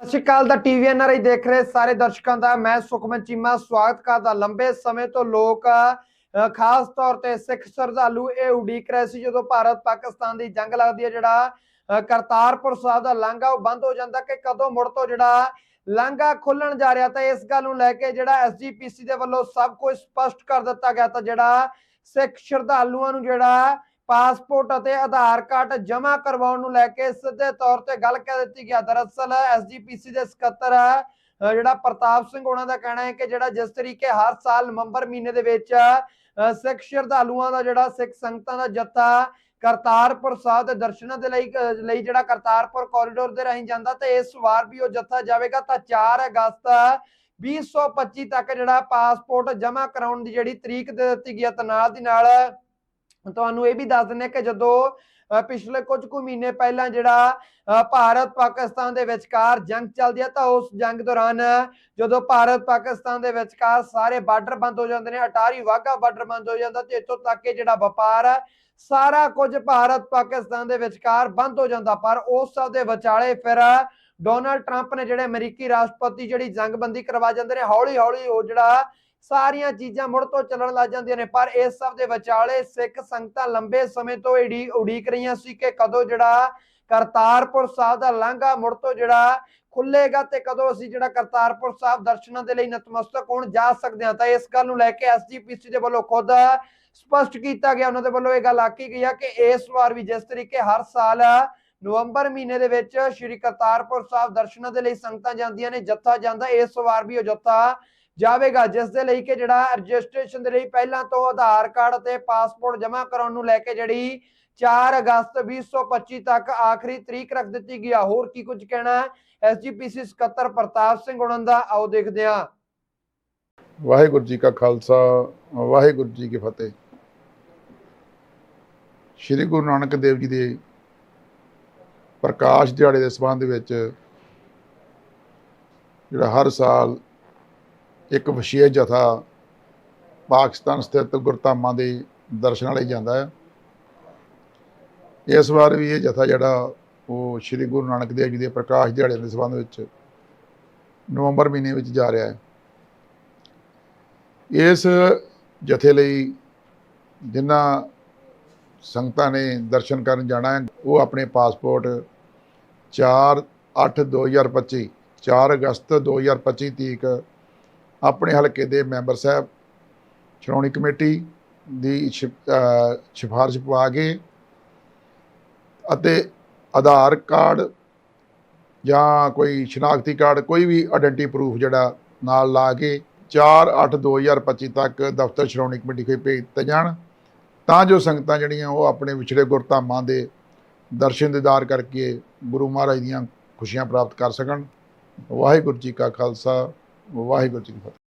ਸਤਿ ਸ਼੍ਰੀ ਅਕਾਲ ਦਾ TV NRI ਦੇਖ ਰਹੇ ਸਾਰੇ ਦਰਸ਼ਕਾਂ ਦਾ, ਮੈਂ ਸੁਖਮਨ ਚੀਮਾ, ਸਵਾਗਤ ਕਰਦਾ ਲੰਬੇ ਸਮੇਂ ਤੋਂ ਲੋਕ ਖਾਸ ਤੌਰ ਤੇ ਸਿੱਖ ਸ਼ਰਧਾਲੂ ਇਹ ਉਡੀਕ ਰਹੇ ਸੀ ਜਦੋਂ ਭਾਰਤ ਪਾਕਿਸਤਾਨ ਦੀ ਜੰਗ ਲੱਗਦੀ ਹੈ, ਜਿਹੜਾ ਕਰਤਾਰਪੁਰ ਸਾਹਿਬ ਦਾ ਲਾਂਘਾ ਉਹ ਬੰਦ ਹੋ ਜਾਂਦਾ ਕਿ ਕਦੋਂ ਮੁੜ ਤੋਂ ਜਿਹੜਾ ਲਾਂਘਾ ਖੁੱਲਣ ਜਾ ਰਿਹਾ ਤਾਂ ਇਸ ਗੱਲ ਨੂੰ ਲੈ ਕੇ ਜਿਹੜਾ ਐਸਜੀਪੀਸੀ ਦੇ ਵੱਲੋਂ ਸਭ ਕੁਝ ਸਪਸ਼ਟ ਕਰ ਦਿੱਤਾ ਗਿਆ ਤਾਂ ਜਿਹੜਾ ਸਿੱਖ ਸ਼ਰਧਾਲੂਆਂ ਨੂੰ ਜਿਹੜਾ ਪਾਸਪੋਰਟ ਅਤੇ ਆਧਾਰ ਕਾਰਡ ਜਮ੍ਹਾਂ ਕਰਵਾਉਣ ਨੂੰ ਲੈ ਕੇ ਸਿੱਧੇ ਤੌਰ ਤੇ ਗੱਲ ਕਹਿ ਦਿੱਤੀ ਗਿਆ। ਦਰਅਸਲ ਐਸਜੀਪੀਸੀ ਦੇ ਸਕੱਤਰ ਅ, ਜਿਹੜਾ ਪ੍ਰਤਾਪ ਸਿੰਘ ਉਹਨਾਂ ਦਾ ਕਹਿਣਾ ਹੈ ਕਿ ਜਿਹੜਾ ਜਿਸ ਤਰੀਕੇ ਹਰ ਸਾਲ ਨਵੰਬਰ ਮਹੀਨੇ ਦੇ ਵਿੱਚ ਸਿੱਖ ਸ਼ਰਧਾਲੂਆਂ ਦਾ ਜਿਹੜਾ ਸਿੱਖ ਸੰਗਤਾਂ ਦਾ ਜੱਥਾ ਕਰਤਾਰਪੁਰ ਸਾਹਿਬ ਦੇ ਦਰਸ਼ਨਾਂ ਦੇ ਲਈ ਲਈ ਜਿਹੜਾ ਕਰਤਾਰਪੁਰ ਕੋਰੀਡੋਰ ਦੇ ਰਾਹੀਂ ਜਾਂਦਾ ਤੇ ਇਸ ਵਾਰ ਵੀ ਉਹ ਜੱਥਾ ਜਾਵੇਗਾ। ਤਾਂ 4 ਅਗਸਤ 2025 ਤੱਕ ਜਿਹੜਾ ਪਾਸਪੋਰਟ ਜਮ੍ਹਾਂ ਕਰਾਉਣ ਦੀ ਜਿਹੜੀ ਤਰੀਕ ਦੇ ਦਿੱਤੀ ਗਈ ਹੈ ਤਾਂ ਨਾਲ ਦੀ ਨਾਲ ਤੁਹਾਨੂੰ ਇਹ ਵੀ ਦੱਸ ਦਿੰਦੇ ਕਿ ਜਦੋਂ ਪਿਛਲੇ ਕੁਝ ਕੁ ਮਹੀਨੇ ਪਹਿਲਾਂ ਜਿਹੜਾ ਭਾਰਤ ਪਾਕਿਸਤਾਨ ਦੇ ਵਿਚਕਾਰ ਜੰਗ ਚੱਲਦੀ ਹੈ ਤਾਂ ਉਸ ਜੰਗ ਦੌਰਾਨ ਜਦੋਂ ਭਾਰਤ ਪਾਕਿਸਤਾਨ ਦੇ ਵਿਚਕਾਰ ਸਾਰੇ ਬਾਰਡਰ ਬੰਦ ਹੋ ਜਾਂਦੇ ਨੇ, ਅਟਾਰੀ ਵਾਹਗਾ ਬਾਰਡਰ ਬੰਦ ਹੋ ਜਾਂਦਾ ਤੇ ਇੱਥੋਂ ਤੱਕ ਕਿ ਜਿਹੜਾ ਵਪਾਰ ਹੈ ਸਾਰਾ ਕੁਝ ਭਾਰਤ ਪਾਕਿਸਤਾਨ ਦੇ ਵਿਚਕਾਰ ਬੰਦ ਹੋ ਜਾਂਦਾ। ਪਰ ਉਸ ਸਭ ਦੇ ਵਿਚਾਲੇ ਫਿਰ ਡੋਨਲਡ ਟਰੰਪ ਨੇ ਜਿਹੜੇ ਅਮਰੀਕੀ ਰਾਸ਼ਟਰਪਤੀ ਜਿਹੜੀ ਜੰਗਬੰਦੀ ਕਰਵਾ ਜਾਂਦੇ ਨੇ ਹੌਲੀ ਹੌਲੀ ਉਹ ਜਿਹੜਾ ਸਾਰੀਆਂ ਚੀਜ਼ਾਂ ਮੁੜ ਤੋਂ ਚੱਲਣ ਲੱਗ ਜਾਂਦੀਆਂ ਨੇ, ਪਰ ਇਸ ਸਭ ਦੇ ਵਿਚਾਲੇ ਸਿੱਖ ਸੰਗਤਾਂ ਲੰਬੇ ਸਮੇਂ ਤੋਂ ਉਡੀਕ ਰਹੀਆਂ ਸੀ ਕਿ ਕਦੋਂ ਜਿਹੜਾ ਕਰਤਾਰਪੁਰ ਸਾਹਿਬ ਦਾ ਲਾਂਘਾ ਮੁੜ ਤੋਂ ਜਿਹੜਾ ਖੁੱਲੇਗਾ ਤੇ ਕਦੋਂ ਅਸੀਂ ਜਿਹੜਾ ਕਰਤਾਰਪੁਰ ਸਾਹਿਬ ਦਰਸ਼ਨਾਂ ਦੇ ਲਈ ਨਤਮਸਤਕ ਹੋਣ ਜਾ ਸਕਦੇ ਹਾਂ। ਤਾਂ ਇਸ ਗੱਲ ਨੂੰ ਲੈ ਕੇ ਐਸਜੀਪੀਸੀ ਦੇ ਵੱਲੋਂ ਖੁਦ ਸਪਸ਼ਟ ਕੀਤਾ ਗਿਆ। ਉਹਨਾਂ ਦੇ ਵੱਲੋਂ ਇਹ ਗੱਲ ਆਖੀ ਗਈ ਆ ਕਿ ਇਸ ਵਾਰ ਵੀ ਜਿਸ ਤਰੀਕੇ ਹਰ ਸਾਲ ਨਵੰਬਰ ਮਹੀਨੇ ਦੇ ਵਿੱਚ ਸ਼੍ਰੀ ਕਰਤਾਰਪੁਰ ਸਾਹਿਬ ਦਰਸ਼ਨਾਂ ਦੇ ਲਈ ਸੰਗਤਾਂ ਜਾਂਦੀਆਂ ਨੇ, ਜੱਥਾ ਜਾਂਦਾ, ਇਸ ਵਾਰ ਵੀ ਉਹ ਜੱਥਾ ਜਾਵੇਗਾ, ਜਿਸ ਦੇ ਲਈ ਕਿ ਜਿਹੜਾ ਰਜਿਸਟ੍ਰੇਸ਼ਨ ਦੇ ਲਈ ਪਹਿਲਾਂ ਤੋਂ ਆਧਾਰ ਕਾਰਡ ਅਤੇ ਪਾਸਪੋਰਟ ਜਮ੍ਹਾਂ ਕਰਾਉਣ ਨੂੰ ਲੈ ਕੇ ਜਿਹੜੀ 4 ਅਗਸਤ 2025 ਤੱਕ ਆਖਰੀ ਤਰੀਕ ਰੱਖ ਦਿੱਤੀ ਗਈ ਆ। ਹੋਰ ਕੀ ਕੁਝ ਕਹਿਣਾ ਹੈ? ਐਸਜੀਪੀਸੀ ਸਕੱਤਰ ਪ੍ਰਤਾਪ ਸਿੰਘ ਉਹਨਾਂ ਦਾ, ਆਓ ਦੇਖਦੇ ਹਾਂ। ਵਾਹਿਗੁਰੂ ਜੀ ਕਾ ਖਾਲਸਾ, ਵਾਹਿਗੁਰੂ ਜੀ ਕੀ ਫਤਿਹ। ਸ੍ਰੀ ਗੁਰੂ ਨਾਨਕ ਦੇਵ ਜੀ ਦੇ ਪ੍ਰਕਾਸ਼ ਦਿਹਾੜੇ ਦੇ ਸਬੰਧ ਵਿੱਚ ਜਿਹੜਾ ਹਰ ਸਾਲ ਇੱਕ ਵਿਸ਼ੇਸ਼ ਜਥਾ ਪਾਕਿਸਤਾਨ ਸਥਿਤ ਗੁਰਧਾਮਾਂ ਦੇ ਦਰਸ਼ਨਾਂ ਲਈ ਜਾਂਦਾ ਹੈ। ਇਸ ਵਾਰ ਵੀ ਇਹ ਜਥਾ ਜਿਹੜਾ, ਉਹ ਸ੍ਰੀ ਗੁਰੂ ਨਾਨਕ ਦੇਵ ਜੀ ਦੇ ਪ੍ਰਕਾਸ਼ ਦਿਹਾੜੇ ਦੇ ਸਬੰਧ ਵਿੱਚ ਨਵੰਬਰ ਮਹੀਨੇ ਵਿੱਚ ਜਾ ਰਿਹਾ ਹੈ। ਇਸ ਜਥੇ ਲਈ ਜਿਨ੍ਹਾਂ ਸੰਗਤਾਂ ਨੇ ਦਰਸ਼ਨ ਕਰਨ ਜਾਣਾ ਹੈ, ਉਹ ਆਪਣੇ ਪਾਸਪੋਰਟ 4 8 2025 4 ਅਗਸਤ 2025 ਤੀਕ ਆਪਣੇ ਹਲਕੇ ਦੇ ਮੈਂਬਰ ਸਾਹਿਬ, ਸ਼੍ਰੋਮਣੀ ਕਮੇਟੀ ਦੀ ਸਿਫ- ਅਹ, ਸਿਫਾਰਿਸ਼ ਪਵਾ ਕੇ ਅਤੇ ਆਧਾਰ ਕਾਰਡ ਜਾਂ ਕੋਈ ਸ਼ਨਾਖਤੀ ਕਾਰਡ, ਕੋਈ ਵੀ ਆਇਡੈਂਟੀ ਪ੍ਰੂਫ ਜਿਹੜਾ ਨਾਲ ਲਾ ਕੇ 4 8 2025 ਤੱਕ ਦਫ਼ਤਰ ਸ਼੍ਰੋਮਣੀ ਕਮੇਟੀ ਕੋਲ ਭੇਜ ਦਿੱਤੇ ਜਾਣ, ਤਾਂ ਜੋ ਸੰਗਤਾਂ ਜਿਹੜੀਆਂ ਉਹ ਆਪਣੇ ਵਿਛੜੇ ਗੁਰਧਾਮਾਂ ਦੇ ਦਰਸ਼ਨ ਦੀਦਾਰ ਕਰਕੇ ਗੁਰੂ ਮਹਾਰਾਜ ਦੀਆਂ ਖੁਸ਼ੀਆਂ ਪ੍ਰਾਪਤ ਕਰ ਸਕਣ। ਵਾਹਿਗੁਰੂ ਜੀ ਕਾ ਖਾਲਸਾ। ਵਾਹਿਗੁਰੂ ਜੀ ਕੀ ਫਤਿਹ